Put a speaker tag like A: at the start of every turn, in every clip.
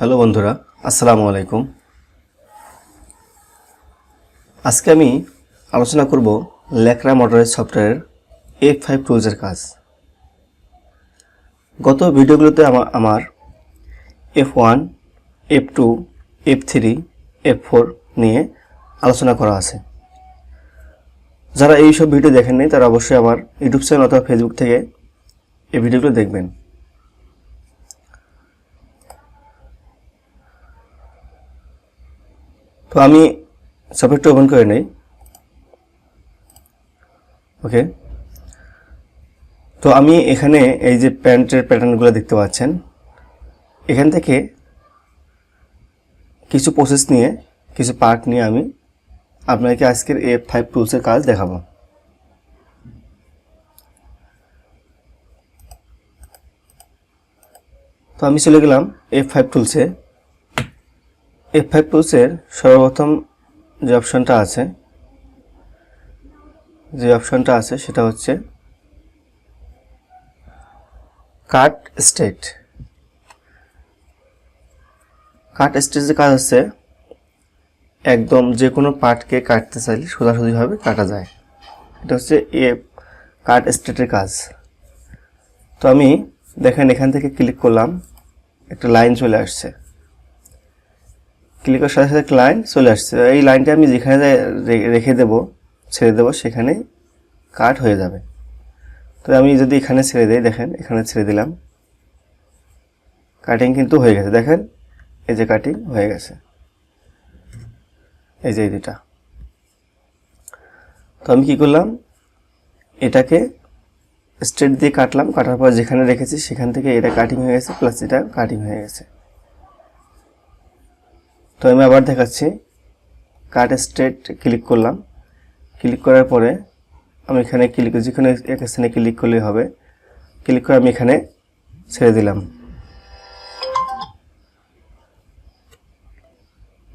A: Hello বন্ধুরা, আসসালামু আলাইকুম। আজকে আমি আলোচনা করব ল্যাকরা মোটরের সফটওয়্যার এফ ফাইভ টুলসের কাজ। গত ভিডিওগুলোতে আমা- আমার F one F two F three F four নিয়ে আলোচনা করা আছে। যারা এই সব ভিডিও দেখেননি, তারা অবশ্যই আমার ইউটিউব চ্যানেল অথবা ফেসবুক থেকে এই ভিডিওগুলো দেখবেন। তো আমি সফটওয়্যারটা ওপেন করে নেই। ওকে তো আমি এখানে এই যে প্যান্টের প্যাটার্নগুলো দেখতে পাচ্ছেন, এখান থেকে কিছু প্রসেস নিয়ে, কিছু পার্ট নিয়ে আমি আপনাকে আজকের এ ফাইভ টুলসের কাজ দেখাবো। তো আমি চলে গেলাম এফ ফাইভ টুলসে এফ ফাইভ টুলসের সর্বপ্রথম যে অপশনটা আছে, যে অপশনটা আছে সেটা হচ্ছে কাট স্টেট কাট স্টেজের কাজ হচ্ছে একদম যে কোনো পার্টকে কাটতে চাইলে সোজাসুজিভাবে কাটা যায়। এটা হচ্ছে এ কাট স্টেটের কাজ। তো আমি দেখেন এখান থেকে ক্লিক করলাম, একটা লাইন চলে আসছে। ক্লিক করার সাথে সাথে লাইন চলে আসছে। এই লাইনটা আমি যেখানে রেখে দেব, ছেড়ে দেব, সেখানে কাট হয়ে যাবে। তো আমি যদি এখানে ছেড়ে দিই, দেখেন, এখানে ছেড়ে দিলাম। কাটিং কিন্তু হয়ে গেছে। দেখেন, এই যে কাটিং হয়ে গেছে। এই যে দুটা তো আমি কি করলাম? এটাকে স্ট্রেট দিয়ে কাটলাম। কাটার পর যেখানে রেখেছি, সেখান থেকে এটা কাটিং হয়ে গেছে প্লাস এটা কাটিং হয়ে গেছে। তো আমি আবার দেখাচ্ছি। কাট স্ট্রেট ক্লিক করলাম। ক্লিক করার পরে আমি এখানে ক্লিক যেখানে এক স্থানে ক্লিক করলেই হবে। ক্লিক করে আমি এখানে ছেড়ে দিলাম।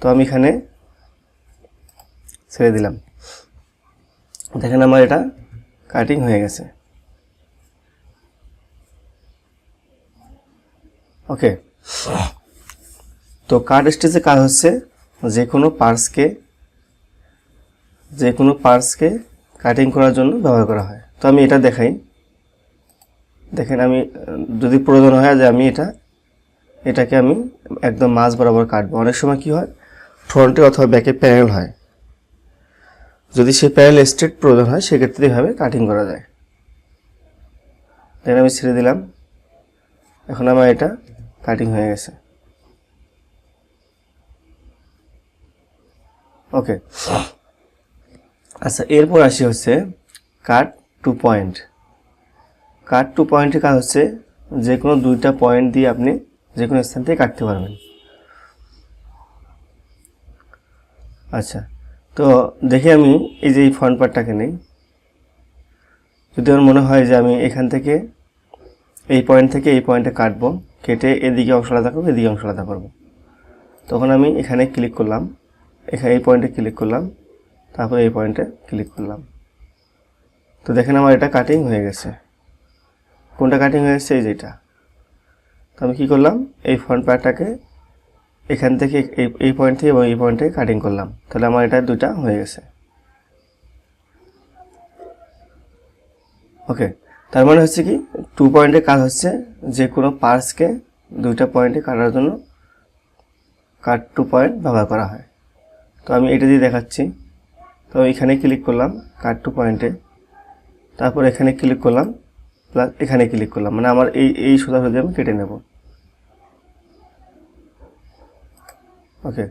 A: তো আমি এখানে ছেড়ে দিলাম। দেখেন আমার এটা কাটিং হয়ে গেছে। ওকে তো কার্ড স্টেজে কাজ হচ্ছে যে কোনো পার্সকে যে কোনো পার্সকে কাটিং করার জন্য ব্যবহার করা হয়। তো আমি এটা দেখাই। দেখেন আমি, যদি প্রয়োজন হয় যে আমি এটা, এটাকে আমি একদম মাঝ বরাবর কাটবো। অনেক সময় কি হয় ফ্রন্টে অথবা ব্যাকে প্যানেল হয়। যদি সেই প্যানেল স্ট্রেট প্রয়োজন হয়, সেক্ষেত্রে এইভাবে কাটিং করা যায়। দেখেন আমি ছেড়ে দিলাম। এখন আমার এটা কাটিং হয়ে গেছে। ওকে আচ্ছা এরপর আসি হচ্ছে cut two point cut two পয়েন্টের কাজ হচ্ছে যে কোনো দুইটা পয়েন্ট দিয়ে আপনি যে কোনো স্থান থেকে কাটতে পারবেন। আচ্ছা তো দেখি আমি এই যে এই ফ্রন্ট পার্টটাকে নেই। যদি আমার মনে হয় যে আমি এখান থেকে এই পয়েন্ট থেকে এই পয়েন্টে কাটবো, কেটে এদিকে অংশ আলাদা করব, এদিকে অংশ আলাদা করব। তখন আমি এখানে ক্লিক করলাম। এখানে এই পয়েন্টে ক্লিক করলাম, তারপরে এই পয়েন্টে ক্লিক করলাম। তো দেখেন আমার এটা কাটিং হয়ে গেছে। কোনটা কাটিং হয়ে গেছে? এই যেটা তো আমি কী করলাম? এই ফ্রন্ট পার্টটাকে এখান থেকে এই এই পয়েন্ট থেকে এবং এই পয়েন্টে কাটিং করলাম। তাহলে আমার এটা দুইটা হয়ে গেছে। ওকে তার মানে হচ্ছে কি টু পয়েন্টের কাজ হচ্ছে যে কোনো পার্সকে দুইটা পয়েন্টে কাটার জন্য কাট টু পয়েন্ট ব্যবহার করা হয়। তো আমি এটা দিয়ে দেখাচ্ছি। তো এখানে ক্লিক করলাম কাট টু পয়েন্টে তারপর এখানে ক্লিক করলাম প্লাস এখানে ক্লিক করলাম। মানে আমার এই এই সোজাসুজি আমি কেটে নেব। ওকে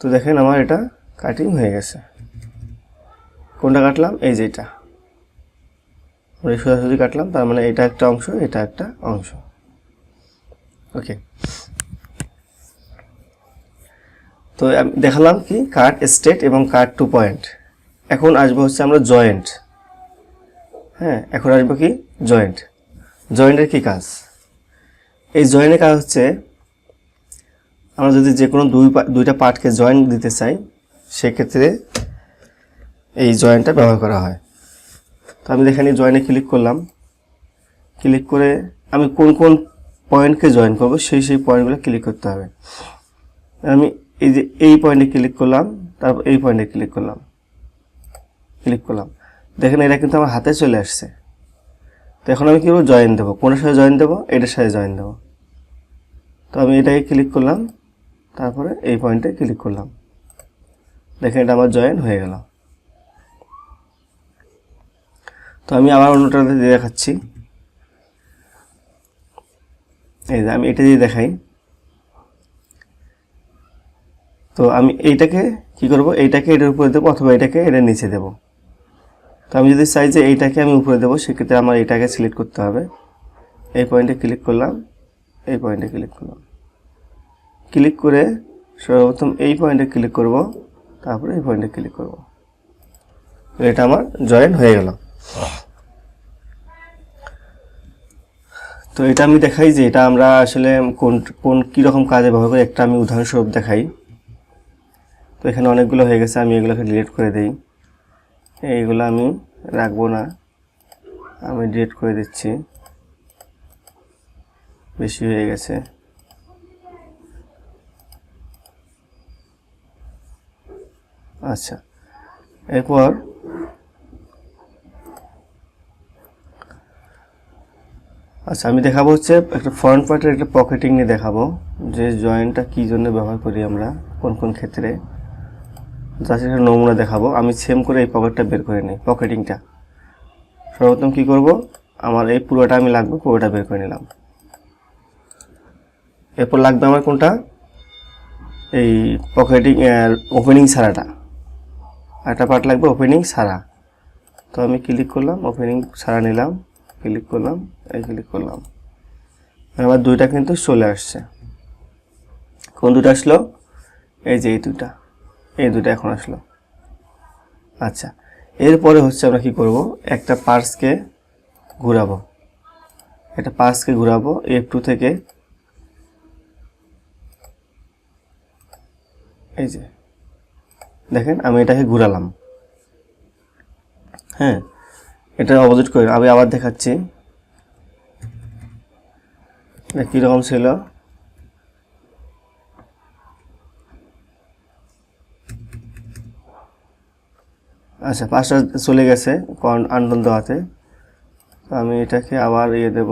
A: তো দেখেন আমার এটা কাটিং হয়ে গেছে। কোনটা কাটলাম? এই যে এটা। সোজাসুজি কাটলাম, তার মানে এটা একটা অংশ, এটা একটা অংশ। ওকে তো দেখালাম কি? কাট স্টেট এবং কাট টু পয়েন্ট এখন আসব হচ্ছে আমরা জয়েন্ট হ্যাঁ এখন আসব কি? জয়েন্ট জয়েন্টের কি কাজ? এই জয়েন্টের কাজ হচ্ছে, আমরা যদি যে কোনো দুই দুইটা পার্টকে জয়েন্ট দিতে চাই, সেক্ষেত্রে এই জয়েন্টটা ব্যবহার করা হয়। তো আমি এখানে জয়েন্টে ক্লিক করলাম। ক্লিক করে আমি কোন কোন পয়েন্টকে জয়েন করব, সেই সেই পয়েন্টগুলো ক্লিক করতে হবে। আমি এই যে এই পয়েন্টে ক্লিক করলাম, তারপর এই পয়েন্টে ক্লিক করলাম। ক্লিক করলাম। দেখেন এটা কিন্তু আমার হাতে চলে আসছে। তো এখন আমি কী করব? জয়েন দেবো। কোনের সাথে জয়েন দেবো? এটার সাথে জয়েন দেবো। তো আমি এটাকে ক্লিক করলাম। তারপরে এই পয়েন্টে ক্লিক করলাম। দেখেন এটা আমার জয়েন হয়ে গেল। তো আমি আবার দিয়ে দেখাচ্ছি। এই যে আমি এটা দিয়ে দেখাই। তো আমি এইটাকে কি করব? এইটাকে এটার উপরে দেবো অথবা এটাকে এটার নিচে দেবো। তো আমি যদি চাই যে এইটাকে আমি উপরে দেবো, সেক্ষেত্রে আমার এটাকে সিলেক্ট করতে হবে। এই পয়েন্টে ক্লিক করলাম, এই পয়েন্টে ক্লিক করলাম। ক্লিক করে সর্বপ্রথম এই পয়েন্টে ক্লিক করব, তারপরে এই পয়েন্টে ক্লিক করব। এটা আমার জয়েন হয়ে গেল। তো এটা আমি দেখাই যে এটা আমরা আসলে কোন কোন কীরকম কাজে ব্যবহার করি। একটা আমি উদাহরণস্বরূপ দেখাই। তো এখানে অনেকগুলো হয়ে গেছে, আমি এগুলোকে ডিলিট করে দিই। এইগুলো আমি রাখব না। আমি ডিলিট করে দিচ্ছি। বেশি হয়ে গেছে। আচ্ছা এরপর আচ্ছা আমি দেখাবো হচ্ছে একটা ফ্রন্ট পার্টের একটা পকেটিং নিয়ে দেখাবো, যে জয়েন্টটা কী জন্য ব্যবহার করি আমরা, কোন কোন ক্ষেত্রে। জাস্ট নমুনা দেখাবো। আমি সেম করে এই পকেটটা বের করে নিই পকেটিংটা সর্বপ্রথম কী করব? আমার এই পুরোটা আমি লাগবে, পুরোটা বের করে নিলাম। এরপর লাগবে আমার কোনটা? এই পকেটিং ওপেনিং সারাটা। একটা পার্ট লাগবে ওপেনিং সারা। তো আমি ক্লিক করলাম ওপেনিং সারা নিলাম ক্লিক করলাম, এই ক্লিক করলাম। আমার দুইটা কিন্তু চলে আসছে। কোন দুটো আসলো? এই যে এই দুটা এই দুটো এখন আসলো। আচ্ছা এরপরে হচ্ছে আমরা কি করব? একটা পার্সকে ঘুরাবো। একটা পার্সকে ঘুরাবো এফ টু থেকে। এই যে, দেখেন আমি এটাকে ঘুরালাম। হ্যাঁ এটা অপোজিট করে, আমি আবার দেখাচ্ছি। এটা কীরকম ছিল? আচ্ছা পাঁচটা চলে গেছে কন আন্দোলন দেওয়াতে। তো আমি এটাকে আবার ইয়ে দেব।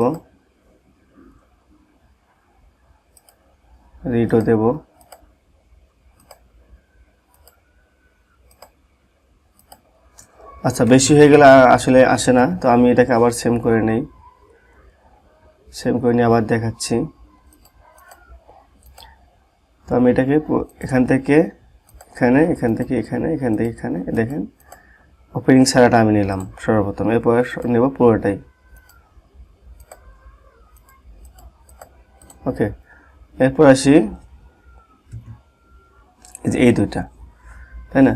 A: রিটও দেব। আচ্ছা বেশি হয়ে গেলে আসলে আসে না, তো আমি এটাকে আবার সেম করে নেই। সেম করে নিয়ে আবার দেখাচ্ছি। তো আমি এটাকে এখান থেকে এখানে, এখান থেকে এখানে, এখান থেকে এখানে, দেখেন। ওপেনিং সারাটা আমি নিলাম, সর্বপ্রথম। এরপর নেব পুরোটাই। ওকে এরপর আসি এই দুইটা, তাই না?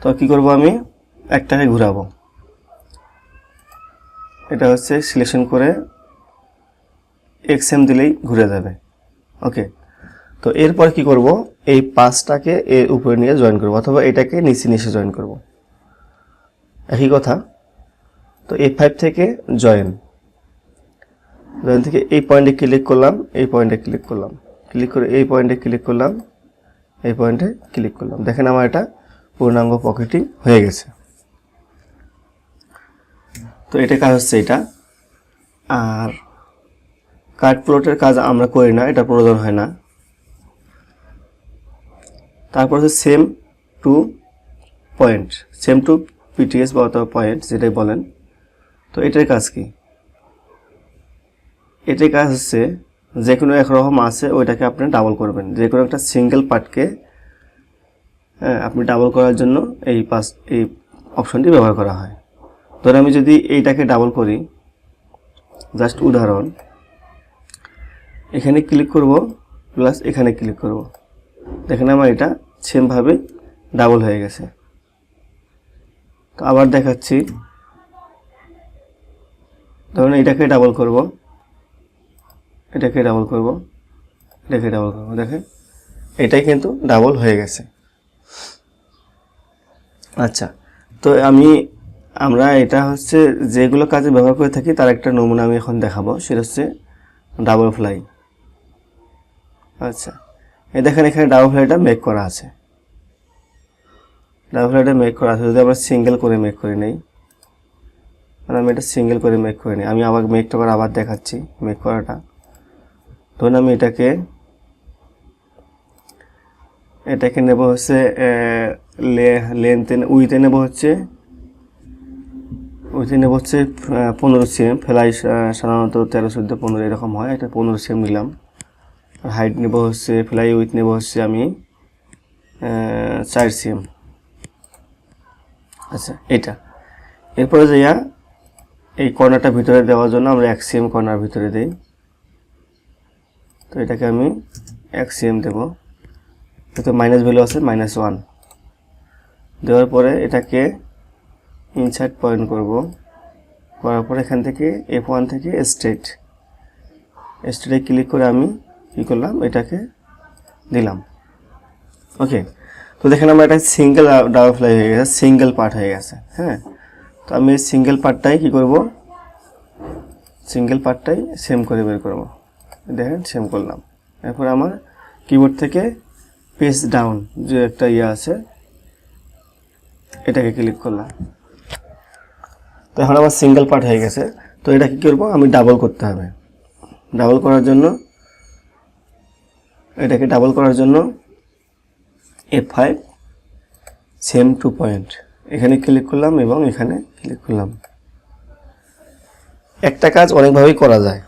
A: তো কি করব আমি? একটাকে ঘুরাবো। এটা হচ্ছে সিলেকশন করে এক্সএম দিলেই ঘুরে যাবে। ওকে তো এরপর কি করব? এই পাঁচটাকে এর উপরে নিয়ে জয়েন করব, অথবা এটাকে নিচে নিচে জয়েন করব। একই কথা। তো এ ফাইভ থেকে জয়েন জয়েন থেকে এই পয়েন্টে ক্লিক করলাম, এই পয়েন্টে ক্লিক করলাম। ক্লিক করে এই পয়েন্টে ক্লিক করলাম, এই পয়েন্টে ক্লিক করলাম। দেখেন আমার এটা পূর্ণাঙ্গ পকেটিং হয়ে গেছে। তো এটা কাজ হচ্ছে এটা। আর কার্ড প্লটের কাজ আমরা করি না, এটা প্রয়োজন হয় না। তারপর হচ্ছে same two point same two PTS বা অথবা পয়েন্ট যেটাই বলেন, তো এটার কাজ কি? এটার কাজ হচ্ছে যে কোনো একরকম আছে, ওইটাকে আপনি ডাবল করবেন। যে কোনো একটা সিঙ্গেল পার্টকে হ্যাঁ আপনি ডাবল করার জন্য এই পাস এই অপশনটি ব্যবহার করা হয়। ধর আমি যদি এইটাকে ডাবল করি জাস্ট উদাহরণ, এখানে ক্লিক করব প্লাস এখানে ক্লিক করব। দেখেন আমার এটা সেমভাবে ডাবল হয়ে গেছে। আবার দেখাচ্ছি। ধরুন এটাকে ডাবল করব। এটাকে ডাবল করব। এটাকে ডাবল করব, দেখেন। এটাই কিন্তু ডাবল হয়ে গেছে। আচ্ছা তো আমি, আমরা এটা হচ্ছে যেগুলো কাজে ব্যবহার করে থাকি, তার একটা নমুনা আমি এখন দেখাবো। সেটা হচ্ছে ডাবল ফ্লাই আচ্ছা এই দেখেন এখানে ডাবল ফ্লাইটা মেক করা আছে। ডাবল ফ্লাইটটা মেক করা আছে। যদি আমরা সিঙ্গেল করে মেক করে নেই মানে আমি এটা সিঙ্গেল করে মেক করে নিই। আমি আবার মেকটা করে আবার দেখাচ্ছি মেক করাটা। ধরুন আমি এটাকে এটাকে নেব হচ্ছে লেন্থে উইথে নেব হচ্ছে উইথে নেব হচ্ছে পনেরো সিএম ফেলাই সাধারণত তেরো, চোদ্দ, পনেরো এরকম হয়। এটা পনেরো সিএম নিলাম। আর হাইট নেব হচ্ছে, ফ্লাই উইথ নেব হচ্ছে আমি চার সিএম আচ্ছা এটা। এরপরে যাইয়া এই কর্নারটা ভিতরে দেওয়ার জন্য আমরা এক সিএম কর্নার ভিতরে দিই। তো এটাকে আমি এক সিএম দেবো। এতে মাইনাস ভ্যালু আছে মাইনাস ওয়ান দেওয়ার পরে এটাকে ইনসার্ট পয়েন্ট করব। করার পরে এখান থেকে এফ ওয়ান থেকে স্ট্রেট স্ট্রেটে ক্লিক করে আমি কী করলাম? এটাকে দিলাম। ওকে তো দেখেন আমার এটা সিঙ্গেল ডাবল ফ্লাই হয়ে গেছে সিঙ্গেল পার্ট হয়ে গেছে হ্যাঁ? তো আমি সিঙ্গেল পার্টটাই কী করব? সিঙ্গেল পার্টটাই সেম করে বের করব। দেখেন সেম করলাম। এরপর আমার কিবোর্ড থেকে পেজ ডাউন যে একটা ইয়ে আছে, এটাকে ক্লিক করলাম। তো এখন আমার সিঙ্গেল পার্ট হয়ে গেছে। তো এটা কী করব? আমি ডাবল করতে হবে। ডাবল করার জন্য, এটাকে ডাবল করার জন্য F five same two point এখানে ক্লিক করলাম এবং এখানে ক্লিক করলাম। একটা কাজ অনেকভাবেই করা যায়।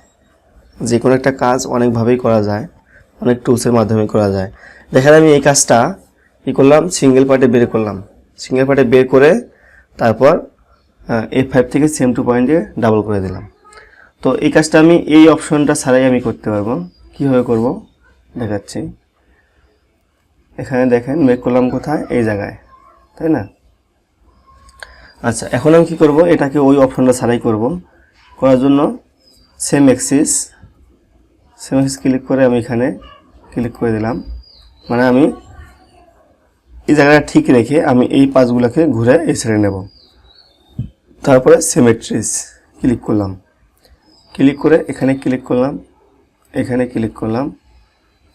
A: যে কোনো একটা কাজ অনেকভাবেই করা যায়। অনেক টুলসের মাধ্যমে করা যায়। দেখেন আমি এই কাজটা কী করলাম? সিঙ্গেল পার্টে বের করলাম। সিঙ্গেল পার্টে বের করে তারপর এফ ফাইভ থেকে সেম টু পয়েন্টে ডাবল করে দিলাম। তো এই কাজটা আমি এই অপশনটা ছাড়াই আমি করতে পারব। কীভাবে করব? দেখাচ্ছি। এখানে দেখেন মেক করলাম কোথায়? এই জায়গায়, তাই না? আচ্ছা এখন আমি কী করব? এটাকে ওই অপশনটা ছাড়াই করব। করার জন্য same axis same axis click করে আমি এখানে ক্লিক করে দিলাম। মানে আমি এই জায়গাটা ঠিক রেখে আমি এই পাঁচগুলোকে ঘুরে এই ছেড়ে নেব। তারপরে সিমেট্রিস ক্লিক করলাম। ক্লিক করে এখানে ক্লিক করলাম, এখানে ক্লিক করলাম,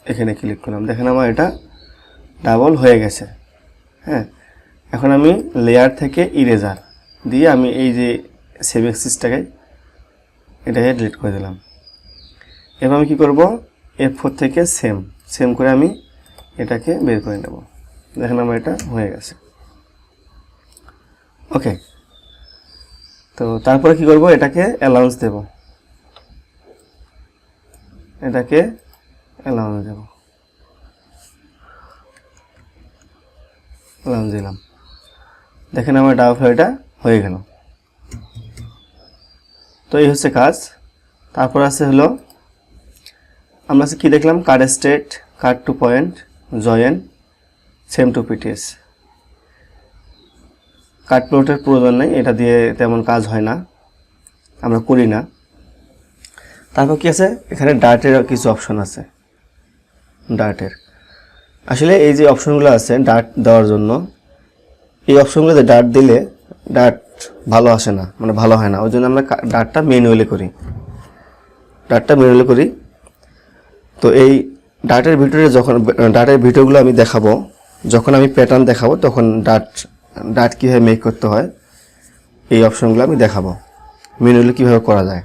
A: এখানে ক্লিক করলাম। দেখেন আমার এটা ডাবল হয়ে গেছে। হ্যাঁ এখন আমি লেয়ার থেকে ইরেজার দিয়ে আমি এই যে সেভ এক্সিসটাকে এটাকে ডিলিট করে দিলাম। এবার আমি কী করব? এফ ফোর থেকে সেম সেম করে আমি এটাকে বের করে নেব। দেখেন আমার এটা হয়ে গেছে। ওকে তো তারপরে কি করব? এটাকে অ্যালাউন্স দেব। এটাকে অ্যালাউন্স দেব। অ্যালাউন্স দিলাম দেখেন আমার ডাউ ফ্লাইটা হয়ে গেল। তো এই হচ্ছে কাজ। তারপর আছে হলো, আমরা কি দেখলাম? Card state, card two point, join, same two PTS. Card প্লটের প্রয়োজন নেই, এটা দিয়ে তেমন কাজ হয় না। আমরা করি না। তারপর কি আছে? এখানে ডার্টের কিছু অপশন আছে। ডার্টের আসলে এই যে অপশনগুলো আছে ডার্ট দেওয়ার জন্য, এই অপশনগুলোতে ডার্ট দিলে ডার্ট ভালো আসে না মানে ভালো হয় না। ওই জন্য আমরা ডার্টটা ম্যানুয়ালি করি। ডার্টটা ম্যানুয়ালি করি। তো এই ডাটের ভিডিওতে যখন ডাটের ভিডিওগুলো আমি দেখাবো, যখন আমি প্যাটার্ন দেখাবো, তখন ডাট ডাট কীভাবে মেক করতে হয়, এই অপশনগুলো আমি দেখাবো ম্যানুয়ালি কীভাবে করা যায়।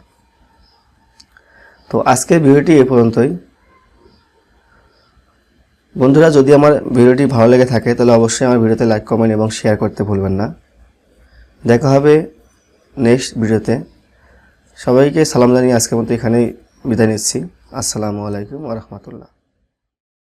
A: তো আজকের ভিডিওটি এ পর্যন্তই। বন্ধুরা, যদি আমার ভিডিওটি ভালো লেগে থাকে, তাহলে অবশ্যই আমার ভিডিওতে লাইক কমেন্ট এবং শেয়ার করতে ভুলবেন না। দেখা হবে নেক্সট ভিডিওতে। সবাইকে সালাম জানিয়ে আজকের মতো এখানেই বিদায় নিচ্ছি। আসসালামু আলাইকুম রহমতুল্লাহ।